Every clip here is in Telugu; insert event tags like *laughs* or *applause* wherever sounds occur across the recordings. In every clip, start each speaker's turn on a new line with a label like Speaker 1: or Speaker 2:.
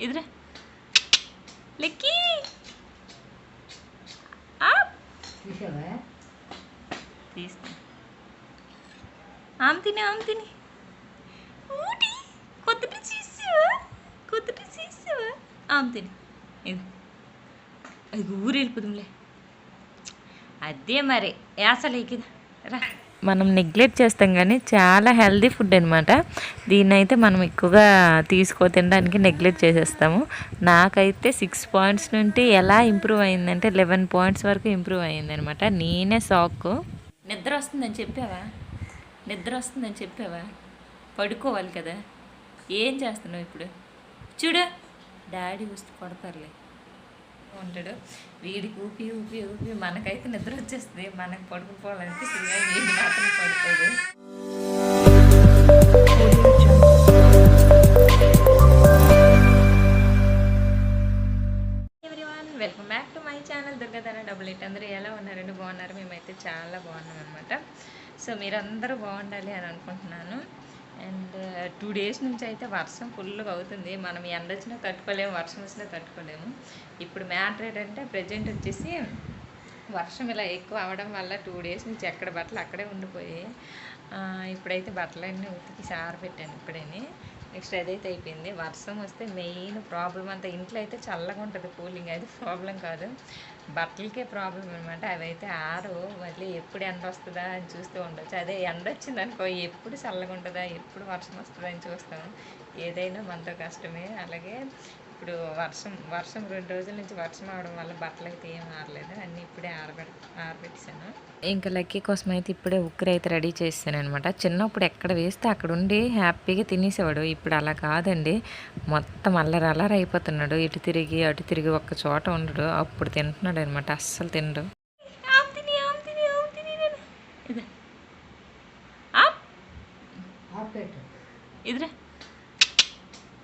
Speaker 1: ఇదిరా. లెక్కి. ఆప్.
Speaker 2: చూసావా?
Speaker 1: తీస్తా. ఆమె తిని ఆమె తిని ఊటి కొత్త డ్రెస్ చేసావా? కొత్త డ్రెస్ చేసావా? ఆమె తిని ఇది అది ఊరు అదే మరి యాసలేకిదా రా. మనం నెగ్లెక్ట్ చేస్తాం కానీ చాలా హెల్దీ ఫుడ్ అనమాట దీన్ని అయితే మనం ఎక్కువగా తీసుకో తినడానికి నెగ్లెక్ట్ చేసేస్తాము. నాకైతే సిక్స్ పాయింట్స్ నుండి ఎలా ఇంప్రూవ్ అయిందంటే లెవెన్ పాయింట్స్ వరకు ఇంప్రూవ్ అయిందనమాట నేనే షాక్ నిద్ర వస్తుందని చెప్పావా? నిద్ర వస్తుందని చెప్పావా? పడుకోవాలి కదా. ఏం చేస్తున్నావు ఇప్పుడు? చూడు. డాడీ వస్తే కొడతారులే. ఉంటాడు. వీడికి ఊపి ఊపి ఊపి మనకైతే నిద్ర వచ్చేస్తుంది. మనకు పడుకుపోవాలనిపిస్తుంది కానీ వీడి మాత్రం పడుకోడు. Welcome back to my channel Durgadhara double eight అందరూ ఎలా ఉన్నారండి? బాగున్నారు? మేమైతే చాలా బాగున్నాం అనమాట సో మీరందరూ బాగుండాలి అని అనుకుంటున్నాను. అండ్ టూ డేస్ నుంచి అయితే వర్షం ఫుల్గా అవుతుంది. మనం ఎండ వచ్చినా తట్టుకోలేము వర్షం వచ్చినా తట్టుకోలేము. ఇప్పుడు మ్యాటర్ ఏంటంటే ప్రజెంట్ వచ్చేసి వర్షం ఇలా ఎక్కువ అవడం వల్ల టూ డేస్ నుంచి ఎక్కడ బట్టలు అక్కడే ఉండిపోయి ఇప్పుడైతే బట్టలన్నీ ఉతికి సారు పెట్టాను ఇప్పుడే నెక్స్ట్ అదైతే అయిపోయింది. వర్షం వస్తే మెయిన్ ప్రాబ్లం అంతా ఇంట్లో అయితే చల్లగా ఉంటుంది కూలింగ్. అయితే ప్రాబ్లం కాదు. బట్టలకే ప్రాబ్లం అనమాట అవి అయితే ఆరు మళ్ళీ ఎప్పుడు ఎండ వస్తుందా అని చూస్తూ ఉండొచ్చు. అదే ఎండ వచ్చింది అనుకో ఎప్పుడు చల్లగా ఉంటుందా ఎప్పుడు వర్షం వస్తుందా అని చూస్తాం. ఏదైనా మనతో కష్టమే. అలాగే ఇప్పుడు వర్షం వర్షం రెండు రోజుల నుంచి వర్షం అవడం వల్ల బట్టలు అయితే ఏం ఆరలేదు. అన్నీ ఇప్పుడే ఆరబెట్ ఆరబెట్టేసాను. ఇంకా లక్కీ కోసం అయితే ఇప్పుడే ఉక్కర అయితే రెడీ చేస్తాను అనమాట చిన్నప్పుడు ఎక్కడ వేస్తే అక్కడ ఉండి హ్యాపీగా తినేసేవాడు. ఇప్పుడు అలా కాదండి. మొత్తం అల్లరి అల్లరి అయిపోతున్నాడు. ఇటు తిరిగి అటు తిరిగి ఒక్క చోట ఉండడు. అప్పుడు తింటున్నాడు అనమాట అస్సలు తినడు. ఇదిరా.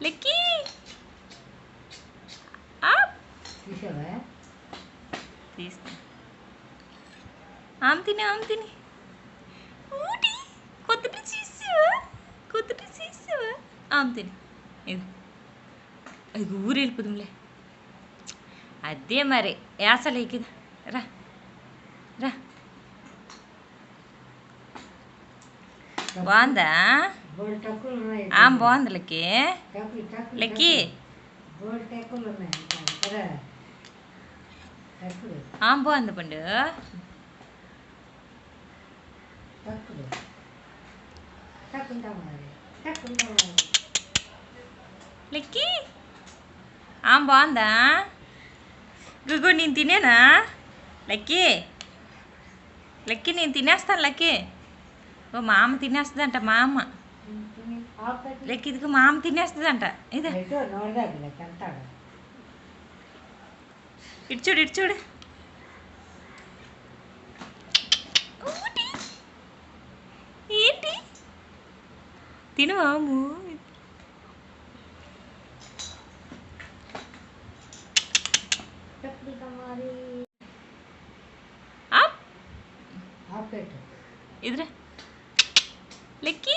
Speaker 1: లెక్కి
Speaker 2: చూసావా
Speaker 1: తీస్తా ఆమె తిని ఆమె తిని ఊటి కొత్త డ్రెస్ చేసావా? కొత్త చేసావా? ఆమె తిని ఇది అది ఊరు వెళ్ళిపోతుందిలే అదే మరి. యాసలేకిదా రా. రా. బాగుందా?
Speaker 2: బోల్ టక్కులు ఉన్నాయి
Speaker 1: ఆమె బాగుంది లెక్కి.
Speaker 2: టక్కులు టక్కులు
Speaker 1: లెక్కి.
Speaker 2: బోల్ టక్కులు ఉన్నాయి కదా టక్కులు
Speaker 1: ఆమె బాగుంది పండు.
Speaker 2: టక్కులు టక్కుంటా మరి? టక్కుంటా మరి?
Speaker 1: లెక్కి. ఆమె బాగుందా? గుగు నేను తినేనా? లెక్కి. లెక్కి నేను తినేస్తాను లెక్కి. ఓ మా అమ్మ తినేస్తుందంట మా అమ్మ.
Speaker 2: ఆఫ్ పెట్టు
Speaker 1: లెక్కి ఇదిగో మా అమ్మ తినేస్తుందంట ఇది
Speaker 2: ఎటు నోడదాగిలే తింటాడు
Speaker 1: ఇటు చూడు ఇటు చూడు ఊటి. ఏంటి తిను మాము
Speaker 2: టక్కులు మరి
Speaker 1: ఆప్
Speaker 2: ఆఫ్ పెట్టు
Speaker 1: ఇదిరా లెక్కి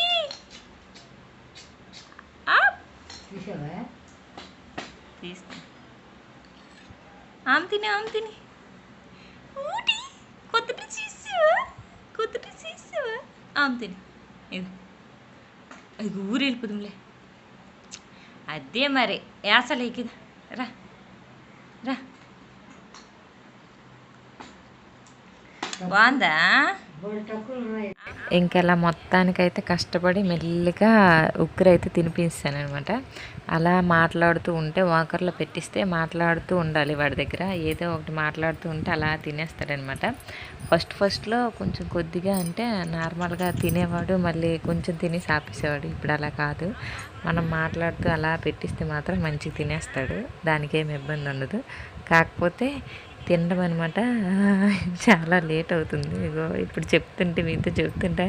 Speaker 1: ఆమె తిని ఆమె తిని ఊటి కొత్త డ్రెస్ చేసావా? కొత్త డ్రెస్ ఆమె తిని ఇది అది ఊరు వెళ్ళిపోదాంలే. అదే మరి యాసలేకిదా రా రా. బాగుందా?
Speaker 2: ఇంకా
Speaker 1: ఇలా మొత్తానికైతే కష్టపడి మెల్లిగా ఉక్కురు అయితే తినిపిస్తాను అనమాట అలా మాట్లాడుతూ ఉంటే వాకర్లో పెట్టిస్తే మాట్లాడుతూ ఉండాలి వాడి దగ్గర. ఏదో ఒకటి మాట్లాడుతూ ఉంటే అలా తినేస్తాడనమాట ఫస్ట్ ఫస్ట్లో కొంచెం కొద్దిగా అంటే నార్మల్గా తినేవాడు మళ్ళీ కొంచెం తిని ఆపేసేవాడు ఇప్పుడు అలా కాదు. మనం మాట్లాడుతూ అలా పెట్టిస్తే మాత్రం మంచిగా తినేస్తాడు. దానికి ఏమి ఇబ్బంది ఉండదు. కాకపోతే తినడం అనమాట *laughs* చాలా లేట్ అవుతుంది. ఇగో ఇప్పుడు చెప్తుంటే మీతో చెప్తుంటే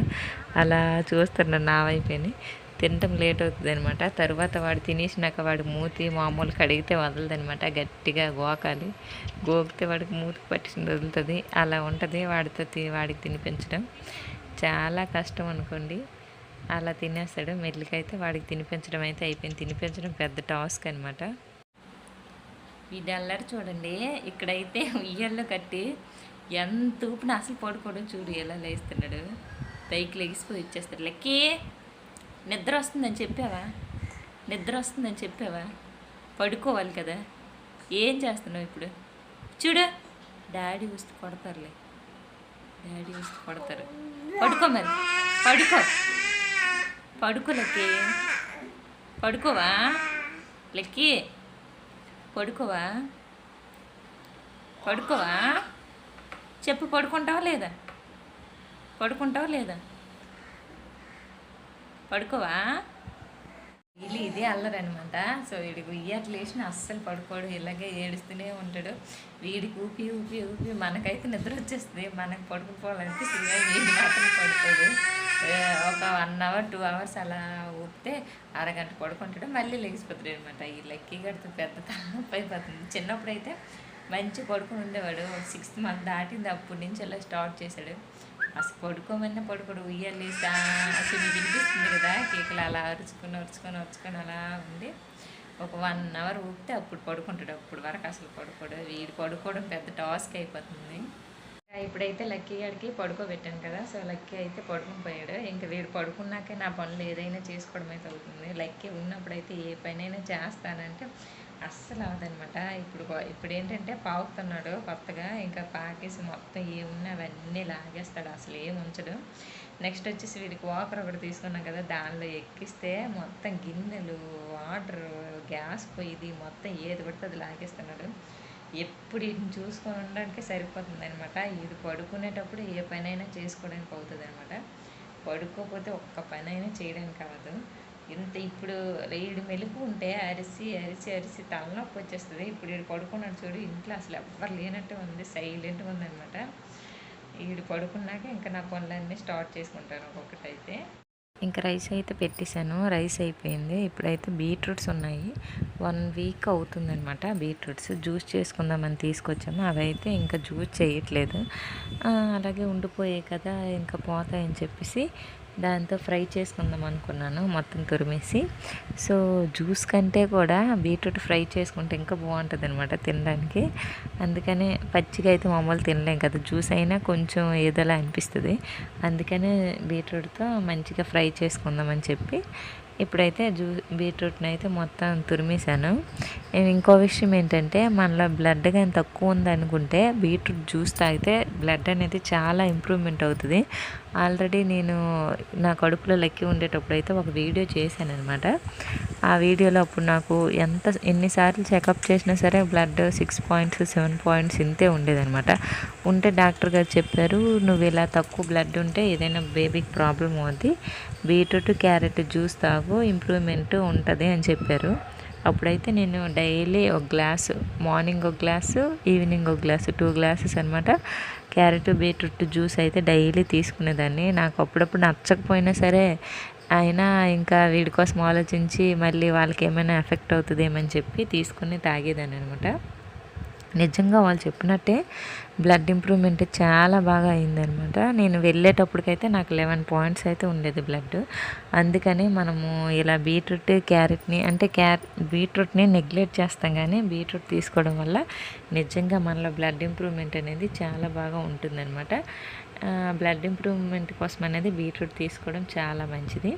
Speaker 1: అలా చూస్తున్నాను నా వైపుని తినటం లేట్ అవుతుంది అనమాట తర్వాత వాడు తినేసినాక వాడు మూతి మామూలు కడిగితే వదలదనమాట. గట్టిగా గోకాలి. గోకితే వాడికి మూతికి పట్టింది వదులుతుంది. అలా ఉంటుంది. వాడితో తి- వాడికి తినిపించడం చాలా కష్టం అనుకోండి. అలా తినేస్తాడు. మెల్లికైతే వాడికి తినిపించడం అయితే అయిపోయింది. తినిపించడం పెద్ద టాస్క్ అనమాట ఈ అల్లరి చూడండి ఇక్కడైతే ఉయ్యల్లో కట్టి ఎంత ఊపిన అసలు పడుకోవడం చూడు ఎలా లేస్తున్నాడు. పైకి లెగిసిపోయి వచ్చేస్తాడు. లెక్కి నిద్ర వస్తుందని చెప్పావా? నిద్ర వస్తుందని చెప్పావా? పడుకోవాలి కదా. ఏం చేస్తున్నావు ఇప్పుడు? చూడు డాడీ వస్తే కొడతారులే. డాడీ వస్తు కొడతారు. పడుకో మరి. పడుకో. పడుకో లెక్కి. పడుకోవా? లెక్కి పడుకోవా? పడుకోవా? చెప్పు పడుకుంటావా లేదా? పడుకుంటావా లేదా? పడుకోవా? వీళ్ళు ఇదే అల్లరనమాట సో వీడికి ఉయ్యాట్లు వేసిన అస్సలు పడుకోడు. ఇలాగే ఏడుస్తూనే ఉంటాడు. వీడికి ఊపి ఊపి ఊపి మనకైతే నిద్ర వచ్చేస్తుంది. మనకు పడుకుపోవాలనిపిస్తుంది. వీడి మాత్రం పడుకోడు. ఒక వన్ అవర్ టూ అవర్స్ అలా ఊపితే అరగంట పడుకుంటాడు. మళ్ళీ లెగిసిపోతాడు అనమాట ఈ లెక్కీ కడితే పెద్ద తలనొప్పి అయిపోతుంది. చిన్నప్పుడు అయితే మంచి పడుకుని ఉండేవాడు. సిక్స్త్ మంత్ దాటింది అప్పటి నుంచి అలా స్టార్ట్ చేశాడు. అసలు పడుకోమన్నా పడుకోడు. ఉయ్యాలి అసలు మీకు వినిపిస్తుంది కదా? కేకులు అలా అరుచుకొని అరుచుకొని అరుచుకొని అలా ఉండి ఒక వన్ అవర్ ఊపితే అప్పుడు పడుకుంటాడు. అప్పుడు వరకు అసలు పడుకోడు. వీడు పడుకోవడం పెద్ద టాస్క్ అయిపోతుంది. ఇప్పుడైతే లక్కీ గారికి పడుకోబెట్టాను కదా సో లక్కీ అయితే పడుకుని పోయాడు. ఇంకా వీడు పడుకున్నాకే నా పనులు ఏదైనా చేసుకోవడం అయితే అవుతుంది లక్కీ ఉన్నప్పుడైతే ఏ పనైనా చేస్తానంటే అస్సలు అవదనమాట. ఇప్పుడు ఇప్పుడు ఏంటంటే పాకుతున్నాడు కొత్తగా ఇంకా పాకేసి మొత్తం ఏమున్నా అవన్నీ లాగేస్తాడు అసలు ఏం ఉంచడు. నెక్స్ట్ వచ్చేసి వీడికి వాకర్ ఒకటి తీసుకున్నాం కదా దానిలో ఎక్కిస్తే మొత్తం గిన్నెలు వాటర్ గ్యాస్ పొయ్యిది మొత్తం ఏది పడితే అది లాగేస్తున్నాడు. ఎప్పుడు వీటిని చూసుకొని ఉండడానికి సరిపోతుంది అనమాట ఇది పడుకునేటప్పుడు ఏ పనైనా చేసుకోవడానికి అవుతుంది అనమాట పడుకోకపోతే ఒక్క పనైనా చేయడానికి అవ్వదు. ఇంత ఇప్పుడు ఏడు మెలుపు ఉంటే అరిసి అరిసి అరిసి తలనొప్పి వచ్చేస్తుంది. ఇప్పుడు వీడు పడుకున్నాడు చూడు ఇంట్లో అసలు ఎవ్వరు లేనట్టు ఉంది. సైలెంట్గా ఉందనమాట వీడు పడుకున్నాక ఇంకా నా పనులన్నీ స్టార్ట్ చేసుకుంటాను ఒక్కొక్కటైతే. ఇంకా రైస్ అయితే పెట్టేశాను. రైస్ అయిపోయింది. ఇప్పుడైతే బీట్రూట్స్ ఉన్నాయి. వన్ వీక్ అవుతుందనమాట బీట్రూట్స్. జ్యూస్ చేసుకుందామని తీసుకొచ్చాము. అవి అయితే ఇంకా జ్యూస్ చేయట్లేదు. అలాగే ఉండిపోయాయి కదా ఇంకా పోతాయని చెప్పేసి దాంతో ఫ్రై చేసుకుందాం అనుకున్నాను మొత్తం తురిమేసి. సో జ్యూస్ కంటే కూడా బీట్రూట్ ఫ్రై చేసుకుంటే ఇంకా బాగుంటుంది అనమాట తినడానికి. అందుకనే పచ్చిగా అయితే మామూలు తినలేం కదా జ్యూస్ అయినా కొంచెం ఏదోలా అనిపిస్తుంది. అందుకనే బీట్రూట్తో మంచిగా ఫ్రై చేసుకుందామని చెప్పి ఇప్పుడైతే జూ బీట్రూట్ని అయితే మొత్తం తురిమేశాను. నేను ఇంకో విషయం ఏంటంటే మనలో బ్లడ్ కానీ తక్కువ ఉందనుకుంటే బీట్రూట్ జ్యూస్ తాగితే బ్లడ్ అనేది చాలా ఇంప్రూవ్మెంట్ అవుతుంది. ఆల్రెడీ నేను నా కడుపులో లెక్కి ఉండేటప్పుడు అయితే ఒక వీడియో చేశాను అనమాట ఆ వీడియోలో అప్పుడు నాకు ఎంత ఎన్నిసార్లు చెకప్ చేసినా సరే blood six points seven points ఇంతే ఉండేదనమాట ఉంటే డాక్టర్ గారు చెప్పారు నువ్వు ఇలా తక్కువ బ్లడ్ ఉంటే ఏదైనా బేబీకి ప్రాబ్లం అవుద్ది. బీట్రూట్ క్యారెట్ జ్యూస్ తాగు. ఇంప్రూవ్మెంట్ ఉంటుంది అని చెప్పారు. అప్పుడైతే నేను డైలీ ఒక గ్లాసు మార్నింగ్ ఒక గ్లాసు ఈవినింగ్ ఒక గ్లాసు టూ గ్లాసెస్ అనమాట క్యారెట్ బీట్రూట్ జ్యూస్ అయితే డైలీ తీసుకునేదాన్ని. నాకు అప్పుడప్పుడు నచ్చకపోయినా సరే అయినా ఇంకా వీడి కోసం ఆలోచించి మళ్ళీ వాళ్ళకి ఏమైనా ఎఫెక్ట్ అవుతుందేమని చెప్పి తీసుకుని తాగేదాన్ని అనమాట నిజంగా వాళ్ళు చెప్పినట్టే బ్లడ్ ఇంప్రూవ్మెంట్ చాలా బాగా అయిందనమాట నేను వెళ్ళేటప్పటికైతే నాకు లెవెన్ పాయింట్స్ అయితే ఉండేది బ్లడ్ అందుకని మనము ఇలా బీట్రూట్ క్యారెట్ని అంటే క్యారెట్ బీట్రూట్ని నెగ్లెక్ట్ చేస్తాం కానీ బీట్రూట్ తీసుకోవడం వల్ల నిజంగా మనలో బ్లడ్ ఇంప్రూవ్మెంట్ అనేది చాలా బాగా ఉంటుందన్నమాట. బ్లడ్ ఇంప్రూవ్మెంట్ కోసం అనేది బీట్రూట్ తీసుకోవడం చాలా మంచిది.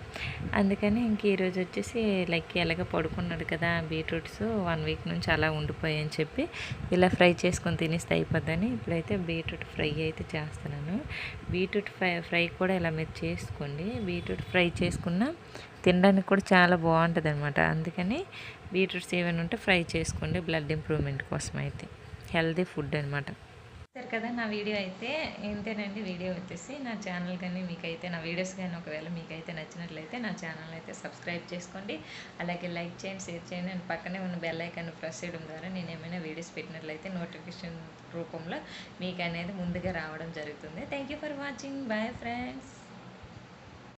Speaker 1: అందుకని ఇంక ఈరోజు వచ్చేసి లైక్ ఎలాగ పడుకున్నాడు కదా బీట్రూట్స్ వన్ వీక్ నుంచి అలా ఉండిపోయాయని చెప్పి ఇలా ఫ్రై చేసుకొని తినేస్తే అయిపోద్దని ఇప్పుడైతే బీట్రూట్ ఫ్రై అయితే చేస్తున్నాను. బీట్రూట్ ఫ్రై ఫ్రై కూడా ఇలా మీరు చేసుకోండి. బీట్రూట్ ఫ్రై చేసుకున్న తినడానికి కూడా చాలా బాగుంటుంది అనమాట అందుకని బీట్రూట్స్ ఏమైనా ఉంటే ఫ్రై చేసుకోండి బ్లడ్ ఇంప్రూవ్మెంట్ కోసం అయితే. హెల్దీ ఫుడ్ అనమాట సరే కదా నా వీడియో అయితే ఇంతేనండి వీడియో వచ్చేసి నా ఛానల్ కానీ మీకైతే నా వీడియోస్ కానీ ఒకవేళ మీకైతే నచ్చినట్లయితే నా ఛానల్ అయితే సబ్స్క్రైబ్ చేసుకోండి. అలాగే లైక్ చేయండి షేర్ చేయండి అండ్ పక్కనే ఉన్న బెల్ ఐకాన్ ప్రెస్ చేయడం ద్వారా నేను ఏమైనా వీడియోస్ పెట్టినట్లయితే నోటిఫికేషన్ రూపంలో మీకు అనేది ముందుగా రావడం జరుగుతుంది. Thank you for watching. Bye friends.